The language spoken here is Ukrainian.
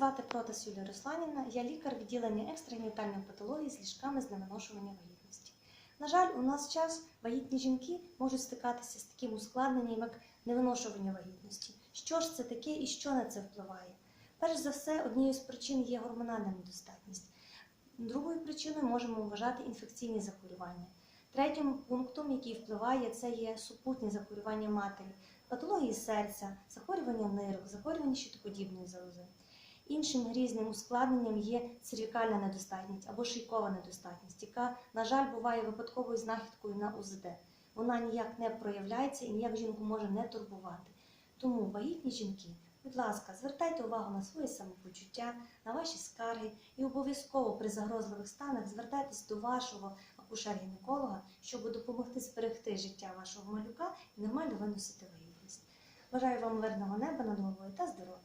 звати Протас Юлія Русланівна, я лікар відділення екстрагенітальної патології з ліжками з невиношування вагітності. На жаль, у нас час вагітні жінки можуть стикатися з таким ускладненням, як невиношування вагітності. Що ж це таке і що на це впливає? Перш за все, однією з причин є гормональна недостатність. Другою причиною можемо вважати інфекційні захворювання. Третім пунктом, який впливає, це є супутні захворювання матері, патології серця, захворювання нирок, захворювання щитоподібної залози. Іншим різним ускладненням є цервікальна недостатність або шийкова недостатність, яка, на жаль, буває випадковою знахідкою на УЗД. Вона ніяк не проявляється і ніяк жінку може не турбувати. Тому вагітні жінки, будь ласка, звертайте увагу на своє самопочуття, на ваші скарги і обов'язково при загрозливих станах звертайтесь до вашого акушер-гінеколога, щоб допомогти зберегти життя вашого малюка і нормально виносити вагітність. Бажаю вам мирного неба над головою та здоров'я.